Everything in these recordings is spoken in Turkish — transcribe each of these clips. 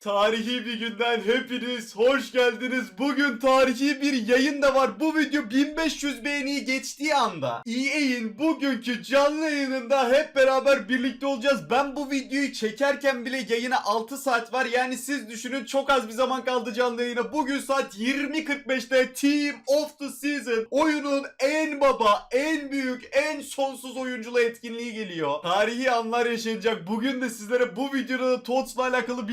Tarihi bir günden hepiniz hoş geldiniz. Bugün tarihi bir yayın da var. Bu video 1500 beğeniyi geçtiği anda EA'in bugünkü canlı yayınında hep beraber birlikte olacağız. Ben bu videoyu çekerken bile yayına 6 saat var. Yani siz düşünün çok az bir zaman kaldı canlı yayına. Bugün saat 20.45'te Team of the Season oyunun en baba, en büyük, en sonsuz oyunculu etkinliği geliyor. Tarihi anlar yaşanacak. Bugün de sizlere bu videoda TOTS'la alakalı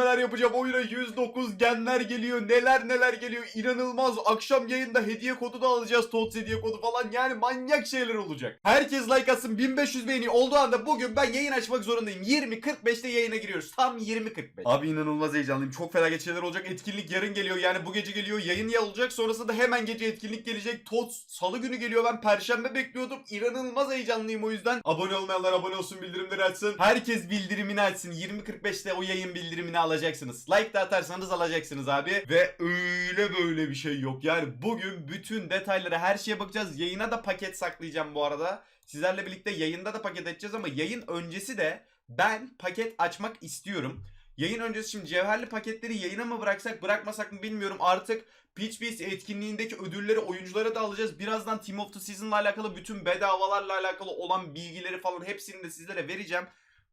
bilgilendirmeler yapacağım. Oyuna 109 genler geliyor. Neler neler geliyor. İnanılmaz. Akşam yayında hediye kodu da alacağız. TOTS hediye kodu falan. Yani manyak şeyler olacak. Herkes like atsın. 1500 beğeni olduğu anda bugün ben yayın açmak zorundayım. 20.45'te yayına giriyoruz. Tam 20.45. Abi inanılmaz heyecanlıyım. Çok felaket şeyler olacak. Etkinlik yarın geliyor. Yani bu gece geliyor. Yayın ya olacak. Sonrasında hemen gece etkinlik gelecek. TOTS salı günü geliyor. Ben perşembe bekliyordum. İnanılmaz heyecanlıyım o yüzden. Abone olmayanlar abone olsun. Bildirimleri açsın. Herkes bildirimini açsın. 20.45'te o yayın bildirimini alacaksınız. Like de atarsanız alacaksınız abi. Ve öyle böyle bir şey yok. Yani bugün bütün detaylara her şeye bakacağız. Yayına da paket saklayacağım bu arada. Sizlerle birlikte yayında da paket açacağız ama yayın öncesi de ben paket açmak istiyorum. Yayın öncesi şimdi cevherli paketleri yayına mı bıraksak bırakmasak mı bilmiyorum. Artık Pitch Beast etkinliğindeki ödülleri oyunculara da alacağız. Birazdan Team of the Season'la alakalı bütün bedavalarla alakalı olan bilgileri falan hepsini de sizlere vereceğim.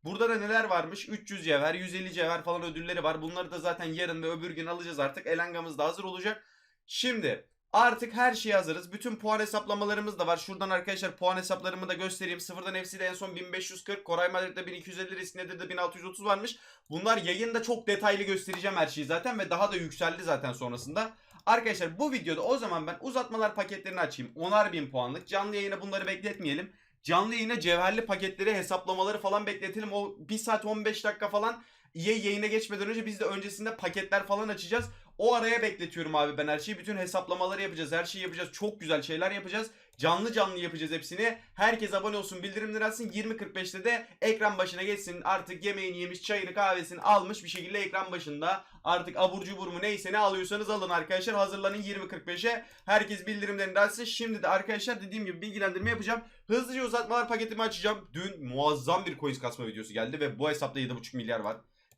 Burada da neler varmış? 300 cevher, 150 cevher falan ödülleri var. Bunları da zaten yarın ve öbür gün alacağız artık. Elangamız da hazır olacak. Şimdi artık her şeye hazırız. Bütün puan hesaplamalarımız da var. Şuradan arkadaşlar puan hesaplarımı da göstereyim. Sıfırdan FC'de en son 1540, Koray Madrid'de 1250, Riskne'de de 1630 varmış. Bunlar yayında çok detaylı göstereceğim her şeyi zaten ve daha da yükseldi zaten sonrasında. Arkadaşlar bu videoda o zaman ben uzatmalar paketlerini açayım. 10'ar bin puanlık. Canlı yayına bunları bekletmeyelim. Canlı yayına cevherli paketleri hesaplamaları falan bekletelim. O 1 saat 15 dakika falan EA yayına geçmeden önce biz de öncesinde paketler falan açacağız. O araya bekletiyorum abi ben her şeyi. Bütün hesaplamaları yapacağız. Her şeyi yapacağız. Çok güzel şeyler yapacağız. Canlı canlı yapacağız hepsini. Herkes abone olsun, bildirimleri açsın. 20.45'te de ekran başına geçsin. Artık yemeğini yemiş, çayını, kahvesini almış bir şekilde ekran başında. Artık abur cubur mu neyse ne alıyorsanız alın arkadaşlar. Hazırlanın 20.45'e. Herkes bildirimlerini de açsın. Şimdi de arkadaşlar dediğim gibi bilgilendirme yapacağım. Hızlıca uzatmalar paketimi açacağım. Dün muazzam bir coins kasma videosu geldi ve bu hesapta 7.5 milyar var.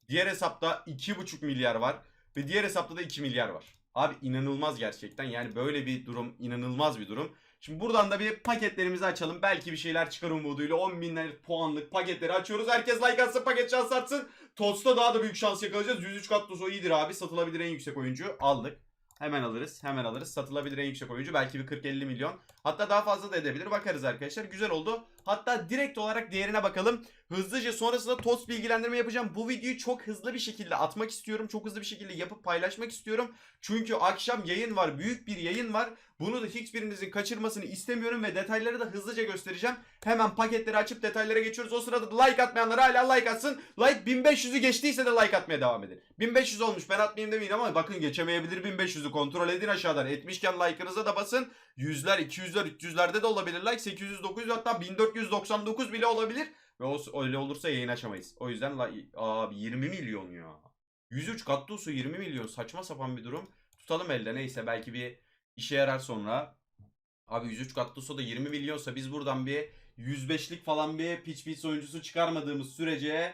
Diğer hesapta 2.5 milyar var. Ve diğer hesapta da 2 milyar var. Abi inanılmaz gerçekten. Yani böyle bir durum inanılmaz bir durum. Şimdi buradan da bir paketlerimizi açalım. Belki bir şeyler çıkar umuduyla. 10 binler puanlık paketleri açıyoruz. Herkes like atsın paket şans atsın. Tots'ta daha da büyük şans yakalayacağız. 103 kat o iyidir abi. Satılabilir en yüksek oyuncu. Aldık. Hemen alırız. Hemen alırız. Satılabilir en yüksek oyuncu. Belki bir 40-50 milyon. Hatta daha fazla da edebilir. Bakarız arkadaşlar. Güzel oldu. Hatta direkt olarak değerine bakalım. Hızlıca sonrasında TOTS bilgilendirme yapacağım. Bu videoyu çok hızlı bir şekilde atmak istiyorum. Çok hızlı bir şekilde yapıp paylaşmak istiyorum. Çünkü akşam yayın var. Büyük bir yayın var. Bunu da hiçbirinizin kaçırmasını istemiyorum ve detayları da hızlıca göstereceğim. Hemen paketleri açıp detaylara geçiyoruz. O sırada da like atmayanlar hala like atsın. Like 1500'ü geçtiyse de like atmaya devam edin. 1500 olmuş ben atmayayım demeyin ama bakın geçemeyebilir 1500'ü kontrol edin aşağıdan. Etmişken like'ınıza da basın. Yüzler, 200'ler, 300'lerde de olabilir like. 800, 900 hatta 1499 bile olabilir. Ve o, öyle olursa yayın açamayız. O yüzden like, abi 20 milyon ya. 103 Gattuso 20 milyon saçma sapan bir durum. Tutalım elde neyse belki bir işe yarar sonra. Abi 103 Gattuso da 20 milyonsa biz buradan bir 105'lik falan bir pitch pitch oyuncusu çıkarmadığımız sürece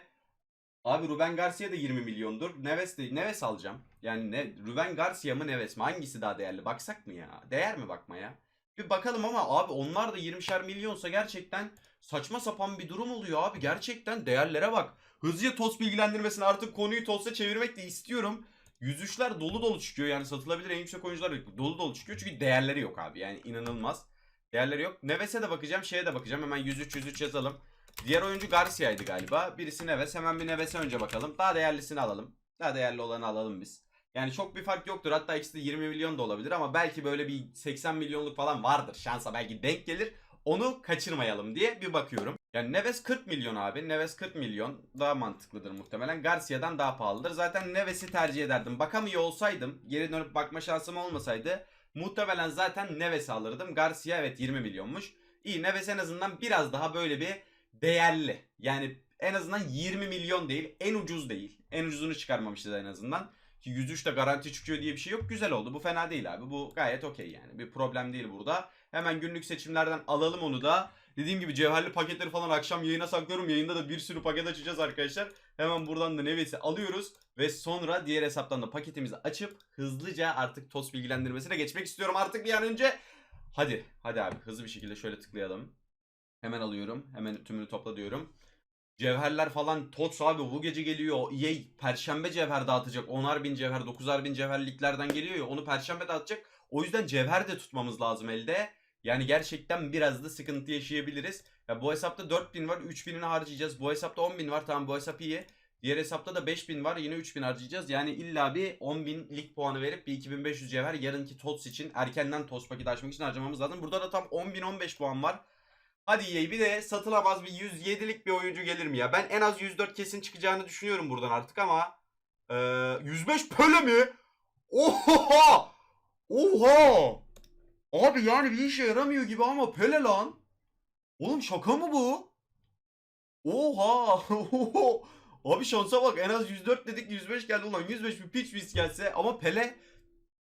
Abi Ruben Garcia da 20 milyondur. Neves de Neves alacağım. Yani ne Ruben Garcia mı Neves mi? Hangisi daha değerli? Baksak mı ya? Değer mi bakmaya? Bir bakalım ama abi onlar da 20'şer milyonsa gerçekten saçma sapan bir durum oluyor abi. Gerçekten değerlere bak. Hızlıca TOS bilgilendirmesini artık konuyu TOS'a çevirmek de istiyorum. 103'ler dolu dolu çıkıyor yani satılabilir en yüksek oyuncular dolu dolu çıkıyor çünkü değerleri yok abi yani inanılmaz. Değerleri yok. Neves'e de bakacağım şeye de bakacağım hemen 103 103 yazalım. Diğer oyuncu Garcia'ydı galiba. Birisi Neves. Hemen bir Neves'e önce bakalım. Daha değerlisini alalım. Daha değerli olanı alalım biz. Yani çok bir fark yoktur. Hatta ikisi de 20 milyon da olabilir ama belki böyle bir 80 milyonluk falan vardır. Şansa belki denk gelir. Onu kaçırmayalım diye bir bakıyorum. Yani Neves 40 milyon abi. Neves 40 milyon. Daha mantıklıdır muhtemelen. Garcia'dan daha pahalıdır. Zaten Neves'i tercih ederdim. Bakamıyor olsaydım, geri dönüp bakma şansım olmasaydı muhtemelen zaten Neves'i alırdım. Garcia evet 20 milyonmuş. İyi Neves en azından biraz daha böyle bir değerli. Yani en azından 20 milyon değil. En ucuz değil. En ucuzunu çıkarmamışız en azından. Ki 103 de garanti çıkıyor diye bir şey yok. Güzel oldu. Bu fena değil abi. Bu gayet okey yani. Bir problem değil burada. Hemen günlük seçimlerden alalım onu da. Dediğim gibi cevherli paketleri falan akşam yayına saklıyorum. Yayında da bir sürü paket açacağız arkadaşlar. Hemen buradan da nevesi alıyoruz. Ve sonra diğer hesaptan da paketimizi açıp hızlıca artık TOS bilgilendirmesine geçmek istiyorum artık bir an önce. Hadi hadi abi hızlı bir şekilde şöyle tıklayalım. Hemen alıyorum. Hemen tümünü topla diyorum. Cevherler falan TOTS abi bu gece geliyor. EA perşembe cevher dağıtacak. 10'ar bin cevher 9'ar bin cevherliklerden geliyor ya onu perşembe dağıtacak. O yüzden cevher de tutmamız lazım elde. Yani gerçekten biraz da sıkıntı yaşayabiliriz. Ya bu hesapta 4000 var 3000'ini harcayacağız. Bu hesapta 10.000 var tamam bu hesap iyi. Diğer hesapta da 5000 var yine 3000 harcayacağız. Yani illa bir 10.000 lig puanı verip bir 2500 cevher yarınki TOTS için erkenden TOTS paketi açmak için harcamamız lazım. Burada da tam 10.015 puan var. Hadi EA bir de satılamaz bir 107'lik bir oyuncu gelir mi ya? Ben en az 104 kesin çıkacağını düşünüyorum buradan artık ama e, 105 pöle mi? Oha! Oha! Abi yani bir işe yaramıyor gibi ama pele lan. Oğlum şaka mı bu? Oha! Abi şansa bak en az 104 dedik 105 geldi ulan 105 bir pitch biz gelse ama Pele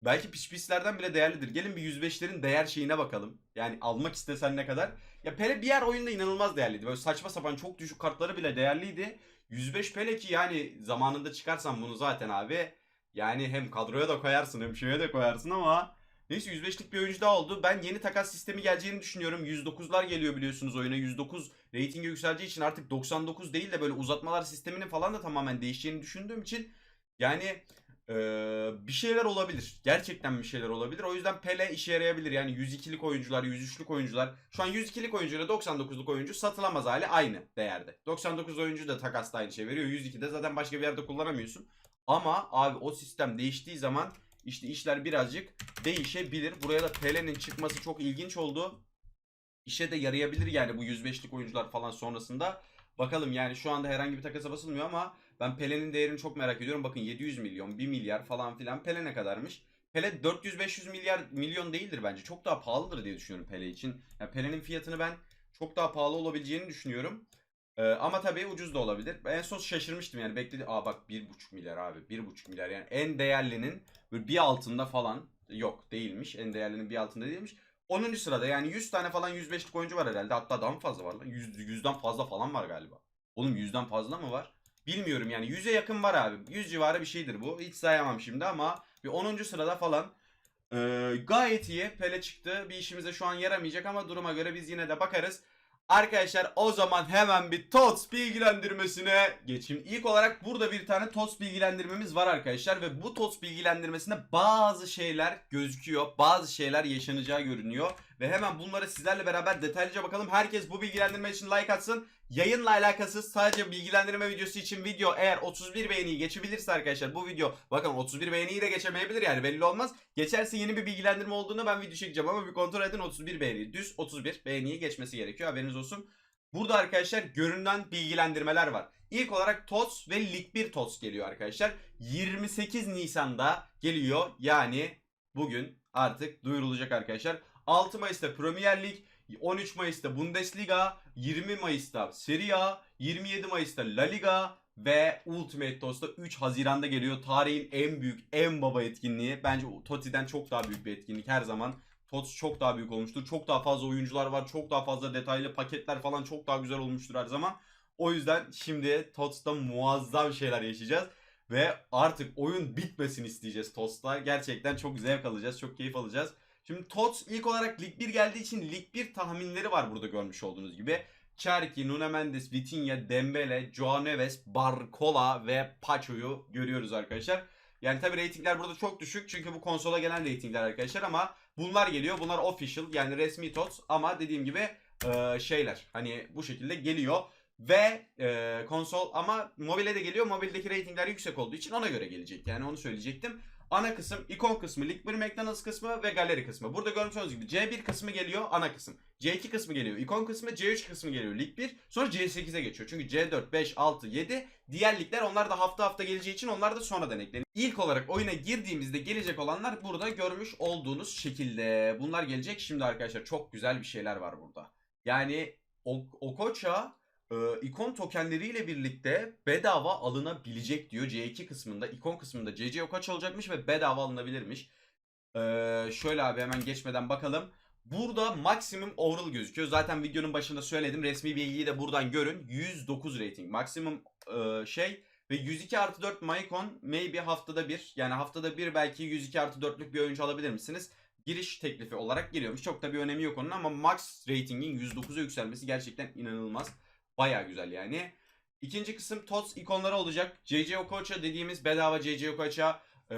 belki pitch pislerden bile değerlidir. Gelin bir 105'lerin değer şeyine bakalım. Yani almak istesen ne kadar. Ya Pele bir yer oyunda inanılmaz değerliydi. Böyle saçma sapan çok düşük kartları bile değerliydi. 105 Pele ki yani zamanında çıkarsan bunu zaten abi yani hem kadroya da koyarsın hem şeye de koyarsın ama neyse 105'lik bir oyuncu daha oldu. Ben yeni takas sistemi geleceğini düşünüyorum. 109'lar geliyor biliyorsunuz oyuna. 109 reytingi yükseleceği için artık 99 değil de böyle uzatmalar sisteminin falan da tamamen değişeceğini düşündüğüm için yani eee, bir şeyler olabilir. Gerçekten bir şeyler olabilir. O yüzden Pele işe yarayabilir. Yani 102'lik oyuncular, 103'lük oyuncular. Şu an 102'lik oyuncu ile 99'luk oyuncu satılamaz hali aynı değerde. 99 oyuncu da takasta aynı şey veriyor. 102'de zaten başka bir yerde kullanamıyorsun. Ama abi o sistem değiştiği zaman işte işler birazcık değişebilir. Buraya da Pele'nin çıkması çok ilginç oldu. İşe de yarayabilir yani bu 105'lik oyuncular falan sonrasında. Bakalım yani şu anda herhangi bir takasa basılmıyor ama ben Pele'nin değerini çok merak ediyorum. Bakın 700 milyon, 1 milyar falan filan. Pele ne kadarmış? Pele 400-500 milyar milyon değildir bence. Çok daha pahalıdır diye düşünüyorum Pele için. Yani Pele'nin fiyatını ben çok daha pahalı olabileceğini düşünüyorum. Ee, ama tabii ucuz da olabilir. En son şaşırmıştım yani bekledi. Aa bak 1,5 milyar abi. 1,5 milyar yani en değerlinin bir altında falan yok değilmiş. En değerlinin bir altında değilmiş. 10. sırada yani 100 tane falan 105'lik oyuncu var herhalde. Hatta daha mı fazla var lan? 100, 100'den fazla falan var galiba. Oğlum 100'den fazla mı var? Bilmiyorum yani 100'e yakın var abi. 100 civarı bir şeydir bu. Hiç sayamam şimdi ama bir 10. sırada falan ee, gayet iyi. Pele çıktı. Bir işimize şu an yaramayacak ama duruma göre biz yine de bakarız. Arkadaşlar o zaman hemen bir TOTS bilgilendirmesine geçeyim. İlk olarak burada bir tane TOTS bilgilendirmemiz var arkadaşlar ve bu TOTS bilgilendirmesinde bazı şeyler gözüküyor. Bazı şeyler yaşanacağı görünüyor ve hemen bunları sizlerle beraber detaylıca bakalım. Herkes bu bilgilendirme için like atsın. Yayınla alakasız sadece bilgilendirme videosu için video eğer 31 beğeniyi geçebilirse arkadaşlar bu video bakın 31 beğeniyi de geçemeyebilir yani belli olmaz. Geçerse yeni bir bilgilendirme olduğunu ben video çekeceğim ama bir kontrol edin 31 beğeni. Düz 31 beğeniyi geçmesi gerekiyor haberiniz olsun. Burada arkadaşlar görünen bilgilendirmeler var. İlk olarak TOTS ve Lig 1 TOTS geliyor arkadaşlar. 28 Nisan'da geliyor. Yani bugün artık duyurulacak arkadaşlar. 6 Mayıs'ta Premier Lig, 13 Mayıs'ta Bundesliga, 20 Mayıs'ta Serie A, 27 Mayıs'ta La Liga ve Ultimate TOTS'ta 3 Haziran'da geliyor. Tarihin en büyük, en baba etkinliği. Bence TOTI'den çok daha büyük bir etkinlik her zaman. TOTS çok daha büyük olmuştur. Çok daha fazla oyuncular var. Çok daha fazla detaylı paketler falan çok daha güzel olmuştur her zaman. O yüzden şimdi TOTS'ta muazzam şeyler yaşayacağız. Ve artık oyun bitmesini isteyeceğiz TOTS'ta. Gerçekten çok zevk alacağız. Çok keyif alacağız. Şimdi TOTS ilk olarak Lig 1 geldiği için Lig 1 tahminleri var burada görmüş olduğunuz gibi. Cherki, Nuno Mendes, Vitinha, Dembele, Joao Neves, Barcola ve Pacho'yu görüyoruz arkadaşlar. Yani tabi reytingler burada çok düşük çünkü bu konsola gelen reytingler arkadaşlar ama bunlar geliyor. Bunlar official yani resmi TOTS ama dediğim gibi e, şeyler hani bu şekilde geliyor. Ve e, konsol ama mobile de geliyor. Mobildeki reytingler yüksek olduğu için ona göre gelecek. Yani onu söyleyecektim. Ana kısım, ikon kısmı, Lig 1 McDonald's kısmı ve galeri kısmı. Burada görmüş olduğunuz gibi C1 kısmı geliyor ana kısım. C2 kısmı geliyor ikon kısmı, C3 kısmı geliyor Lig 1. Sonra C8'e geçiyor. Çünkü C4, 5, 6, 7 diğer ligler onlar da hafta hafta geleceği için onlar da sonradan ekleniyor. İlk olarak oyuna girdiğimizde gelecek olanlar burada görmüş olduğunuz şekilde. Bunlar gelecek. Şimdi arkadaşlar çok güzel bir şeyler var burada. Yani o, Okocha e, ikon tokenleriyle birlikte bedava alınabilecek diyor C2 kısmında. ikon kısmında CC Okocha olacakmış ve bedava alınabilirmiş. Ee, şöyle abi hemen geçmeden bakalım. Burada maksimum overall gözüküyor. Zaten videonun başında söyledim. Resmi bilgiyi de buradan görün. 109 rating. Maksimum e, şey ve 102 artı 4 Maicon maybe haftada bir. Yani haftada bir belki 102 artı 4'lük bir oyuncu alabilir misiniz? Giriş teklifi olarak geliyormuş. Çok da bir önemi yok onun ama max ratingin 109'a yükselmesi gerçekten inanılmaz. Baya güzel yani. İkinci kısım TOTS ikonları olacak. JJ Okocha dediğimiz bedava JJ Okocha e,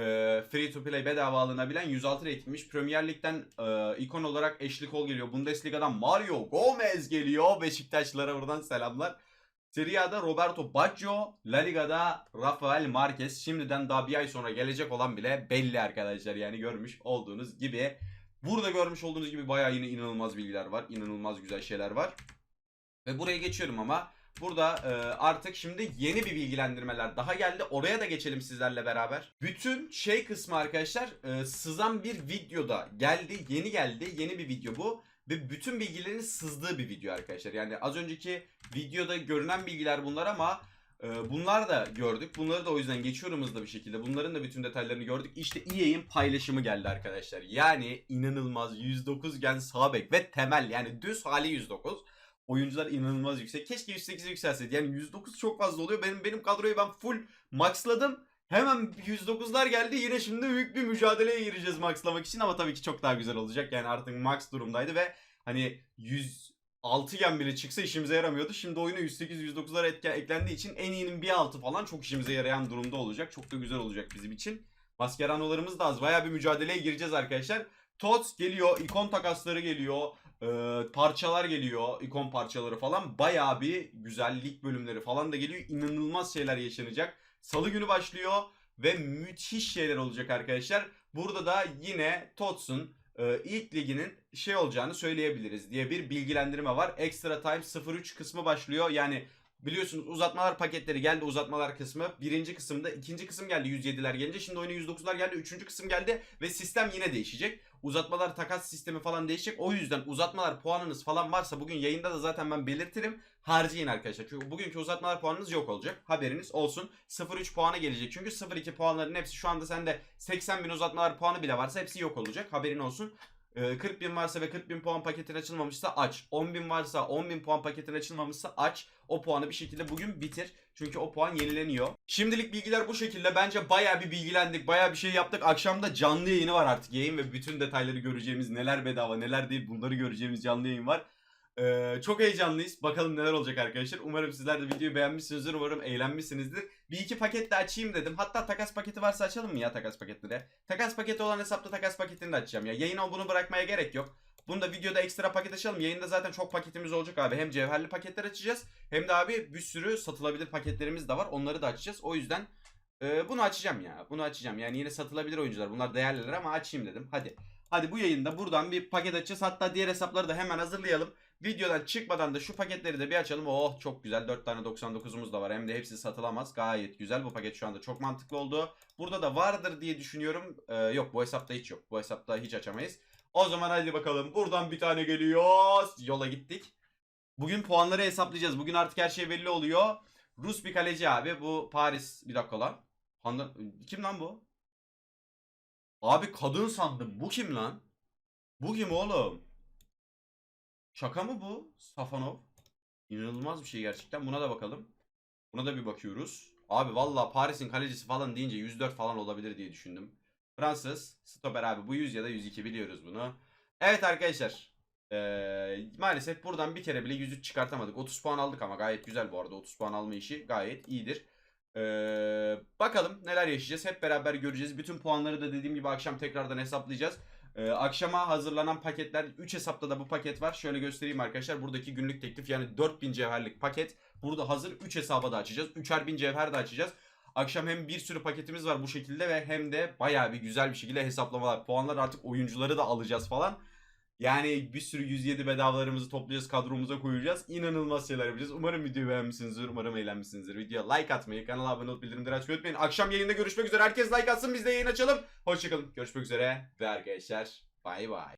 free to play bedava alınabilen 106 ratingmiş. Premier Lig'den e, ikon olarak Ashley Cole geliyor. Bundesliga'dan Mario Gomez geliyor. Beşiktaşlılara buradan selamlar. Serie A'da Roberto Baggio, La Liga'da Rafael Marquez. Şimdiden daha bir ay sonra gelecek olan bile belli arkadaşlar. Yani görmüş olduğunuz gibi. Burada görmüş olduğunuz gibi bayağı yine inanılmaz bilgiler var. İnanılmaz güzel şeyler var. Ve buraya geçiyorum ama burada e, artık şimdi yeni bir bilgilendirmeler daha geldi. Oraya da geçelim sizlerle beraber. Bütün şey kısmı arkadaşlar e, sızan bir videoda geldi. Yeni geldi. Yeni bir video bu. Ve bütün bilgilerin sızdığı bir video arkadaşlar. Yani az önceki videoda görünen bilgiler bunlar ama e, bunlar da gördük. Bunları da o yüzden geçiyorum hızlı bir şekilde. Bunların da bütün detaylarını gördük. İşte EA'in paylaşımı geldi arkadaşlar. Yani inanılmaz 109 gen sağ bek ve temel yani düz hali 109. Oyuncular inanılmaz yüksek. Keşke 108'e yükselseydi. Yani 109 çok fazla oluyor. Benim benim kadroyu ben full maxladım. Hemen 109'lar geldi. Yine şimdi büyük bir mücadeleye gireceğiz maxlamak için ama tabii ki çok daha güzel olacak. Yani artık max durumdaydı ve hani 106 gen bile çıksa işimize yaramıyordu. Şimdi oyuna 108-109'lar etken, eklendiği için en iyinin bir altı falan çok işimize yarayan durumda olacak. Çok da güzel olacak bizim için. Mascherano'larımız da az. Bayağı bir mücadeleye gireceğiz arkadaşlar. TOTS geliyor, ikon takasları geliyor, e, parçalar geliyor, ikon parçaları falan. Bayağı bir güzellik bölümleri falan da geliyor. İnanılmaz şeyler yaşanacak. Salı günü başlıyor ve müthiş şeyler olacak arkadaşlar. Burada da yine TOTS'un e, ilk liginin şey olacağını söyleyebiliriz diye bir bilgilendirme var. Extra Time 03 kısmı başlıyor. Yani biliyorsunuz uzatmalar paketleri geldi uzatmalar kısmı. Birinci kısımda ikinci kısım geldi 107'ler gelince. Şimdi oyuna 109'lar geldi. Üçüncü kısım geldi ve sistem yine değişecek. Uzatmalar takas sistemi falan değişecek. O yüzden uzatmalar puanınız falan varsa bugün yayında da zaten ben belirtirim. Harcayın arkadaşlar. Çünkü bugünkü uzatmalar puanınız yok olacak. Haberiniz olsun. 0-3 puana gelecek. Çünkü 0-2 puanların hepsi şu anda sende 80 bin uzatmalar puanı bile varsa hepsi yok olacak. Haberin olsun. Ee, 40 bin varsa ve 40 bin puan paketin açılmamışsa aç. 10 bin varsa 10 bin puan paketin açılmamışsa aç. O puanı bir şekilde bugün bitir. Çünkü o puan yenileniyor. Şimdilik bilgiler bu şekilde. Bence baya bir bilgilendik. Baya bir şey yaptık. Akşamda canlı yayını var artık. Yayın ve bütün detayları göreceğimiz neler bedava neler değil bunları göreceğimiz canlı yayın var. Ee, çok heyecanlıyız. Bakalım neler olacak arkadaşlar. Umarım sizler de videoyu beğenmişsinizdir. Umarım eğlenmişsinizdir. Bir iki paket de açayım dedim. Hatta takas paketi varsa açalım mı ya takas paketleri? Takas paketi olan hesapta takas paketini de açacağım ya. Yayına bunu bırakmaya gerek yok. Bunu da videoda ekstra paket açalım. Yayında zaten çok paketimiz olacak abi. Hem cevherli paketler açacağız. Hem de abi bir sürü satılabilir paketlerimiz de var. Onları da açacağız. O yüzden e, bunu açacağım ya. Bunu açacağım. Yani yine satılabilir oyuncular. Bunlar değerliler ama açayım dedim. Hadi. Hadi bu yayında buradan bir paket açacağız. Hatta diğer hesapları da hemen hazırlayalım. Videodan çıkmadan da şu paketleri de bir açalım. Oh çok güzel 4 tane 99'umuz da var. Hem de hepsi satılamaz. Gayet güzel. Bu paket şu anda çok mantıklı oldu. Burada da vardır diye düşünüyorum. Ee, yok bu hesapta hiç yok. Bu hesapta hiç açamayız. O zaman hadi bakalım. Buradan bir tane geliyor. Yola gittik. Bugün puanları hesaplayacağız. Bugün artık her şey belli oluyor. Rus bir kaleci abi. Bu Paris. Bir dakika lan. Handa... Kim lan bu? Abi kadın sandım. Bu kim lan? Bu kim oğlum? Şaka mı bu? Safanov. İnanılmaz bir şey gerçekten. Buna da bakalım. Buna da bir bakıyoruz. Abi valla Paris'in kalecisi falan deyince 104 falan olabilir diye düşündüm. Fransız. Stoper abi bu 100 ya da 102 biliyoruz bunu. Evet arkadaşlar. Ee, maalesef buradan bir kere bile 103 çıkartamadık. 30 puan aldık ama gayet güzel bu arada. 30 puan alma işi gayet iyidir. Ee, bakalım neler yaşayacağız. Hep beraber göreceğiz. Bütün puanları da dediğim gibi akşam tekrardan hesaplayacağız. Ee, akşama hazırlanan paketler 3 hesapta da bu paket var. Şöyle göstereyim arkadaşlar. Buradaki günlük teklif yani 4000 cevherlik paket. Burada hazır 3 hesaba da açacağız. 3'er bin cevher de açacağız. Akşam hem bir sürü paketimiz var bu şekilde ve hem de bayağı bir güzel bir şekilde hesaplamalar. Puanlar artık oyuncuları da alacağız falan. Yani bir sürü 107 bedavalarımızı toplayacağız, kadromuza koyacağız. İnanılmaz şeyler yapacağız. Umarım videoyu beğenmişsinizdir, umarım eğlenmişsinizdir. Videoya like atmayı, kanala abone olup bildirimleri açmayı unutmayın. Akşam yayında görüşmek üzere. Herkes like atsın, biz de yayın açalım. Hoşçakalın, görüşmek üzere ve arkadaşlar bay bay.